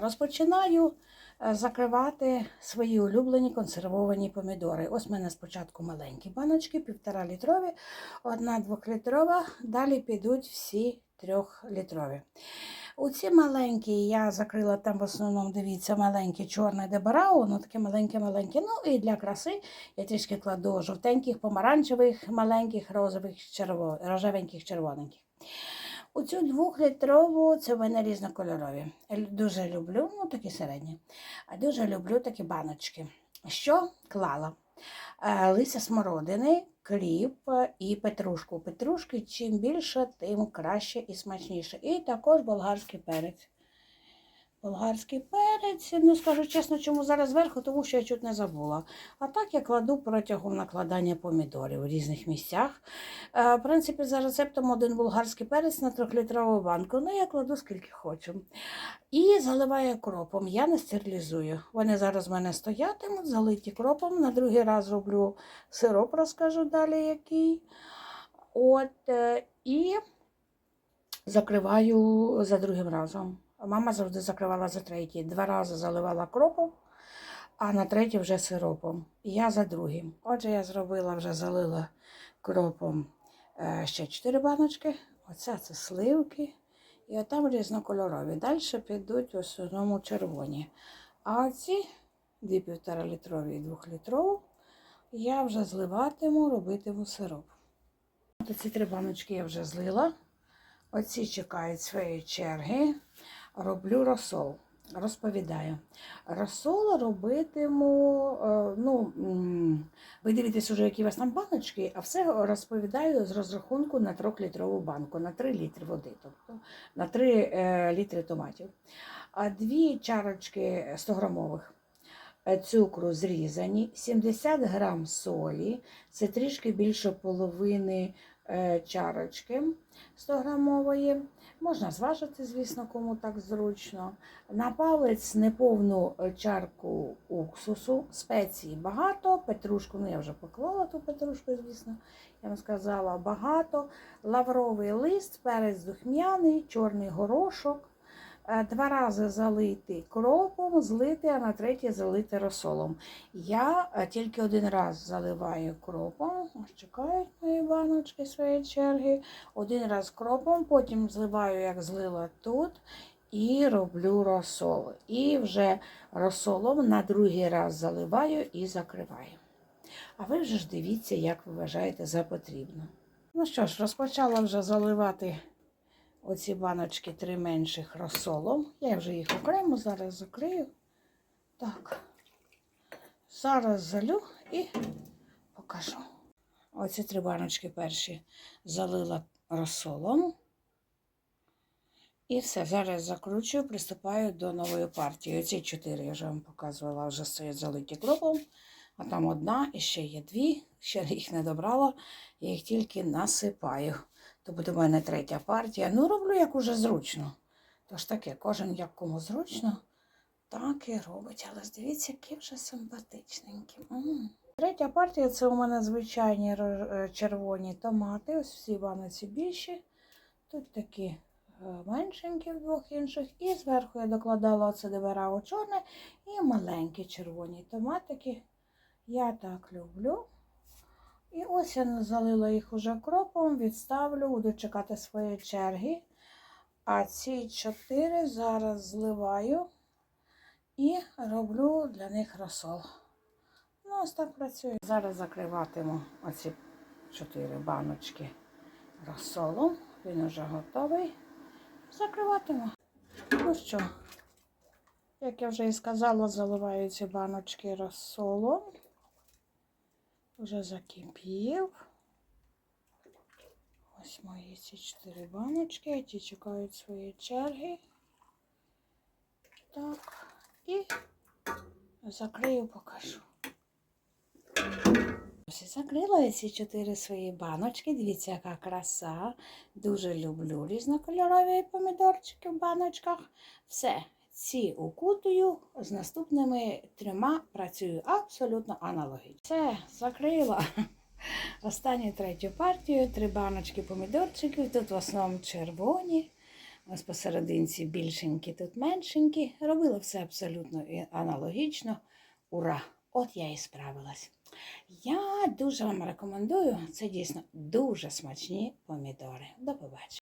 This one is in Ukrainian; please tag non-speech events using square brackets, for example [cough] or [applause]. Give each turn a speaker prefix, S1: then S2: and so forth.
S1: Розпочинаю е, закривати свої улюблені консервовані помідори. Ось в мене спочатку маленькі баночки, півтора літрові, одна двохлітрова, далі підуть всі трьохлітрові. У ці маленькі я закрила там в основному, дивіться, маленькі чорне дебарау, воно таке маленьке-маленьке. Ну і для краси я трішки кладу жовтеньких, помаранчевих, маленьких, розових, черво... рожевеньких, червоненьких. У цю двохлітрову це в мене різнокольорові. Дуже люблю, ну такі середні. А дуже люблю такі баночки. Що клала? Лися смородини, кріп е, і петрушку. Петрушки чим більше, тим краще і смачніше. І також болгарський перець. Болгарський перець, ну скажу чесно, чому зараз зверху, тому що я чуть не забула. А так я кладу протягом накладання помідорів у різних місцях. Е, В принципі, за рецептом один болгарський перець на трьохлітрову банку. Ну, я кладу скільки хочу. І заливаю кропом. Я не стерилізую. Вони зараз в мене стоятимуть, залиті кропом. На другий раз роблю сироп, розкажу далі який. От, е, і закриваю за другим разом. Мама завжди закривала за третій. Два рази заливала кропом, а на третій вже сиропом. І я за другим. Отже, я зробила, вже залила кропом е, ще 4 баночки. Оце це сливки. І отам різнокольорові. Далі підуть в основному червоні. А оці дві півтора літрові і двохлітрову я вже зливатиму, робитиму сироп. От ці три баночки я вже злила. Оці чекають своєї черги. Роблю розсол. Розповідаю. Розсол робитиму, е, ну, ви дивитесь уже, які у вас там баночки, а все розповідаю з розрахунку на 3-літрову банку, на 3 літри води, тобто на 3 е, літри томатів. А дві чарочки 100 грамових е, цукру зрізані, 70 грам солі, це трішки більше половини чарочки 100 грамової. Можна зважити, звісно, кому так зручно. На палець неповну е, чарку уксусу, спеції багато, петрушку, ну я вже поклала ту петрушку, звісно, я вам сказала, багато. Лавровий лист, перець духмяний, чорний горошок. Е, Два рази залити кропом, злити, а на третє залити розсолом. Я е, тільки один раз заливаю кропом. Чекають мої баночки своєї черги. Один раз кропом, потім зливаю, як злила тут, і роблю розсол. І вже розсолом на другий раз заливаю і закриваю. А ви вже ж дивіться, як ви вважаєте за потрібно. Ну що ж, розпочала вже заливати оці баночки три менших розсолом. Я вже їх окремо зараз закрию. Так. Зараз залю і покажу. Оці три баночки перші залила розсолом. І все, зараз закручую, приступаю до нової партії. Оці чотири я вже вам показувала, вже стоять залиті кропом. А там одна і ще є дві. Ще їх не добрала, я їх тільки насипаю. То буде в мене третя партія. Ну, роблю як уже зручно. Тож таке, кожен як кому зручно, так і робить. Але дивіться, які вже симпатичненькі. М. Третя партія це у мене звичайні е, червоні томати. Ось всі баноці більші. Тут такі е, меншенькі в двох інших. І зверху я докладала оце дебарао чорне і маленькі червоні томатики. Я так люблю. І ось я залила їх уже кропом, відставлю, буду чекати своєї черги. А ці чотири зараз зливаю і роблю для них розсол. Ну, ось так працює. Зараз закриватиму оці чотири баночки розсолом. Він уже готовий. Закриватиму. Ну що, як я вже і сказала, заливаю ці баночки розсолом. Вже закипів. Ось мої ці чотири баночки, ті чекають своєї черги. Так, і закрию, покажу. Ось і закрила я ці чотири свої баночки. Дивіться, яка краса. Дуже люблю різнокольорові помідорчики в баночках. Все, ці укутую, з наступними трьома працюю абсолютно аналогічно. Все, закрила. [laughs] Останню третю партію, три баночки помідорчиків. Тут в основному червоні. Ось посерединці більшенькі, тут меншенькі. Робила все абсолютно аналогічно. Ура! От я і справилась. Я дуже вам рекомендую. Це дійсно дуже смачні помідори. До побачення.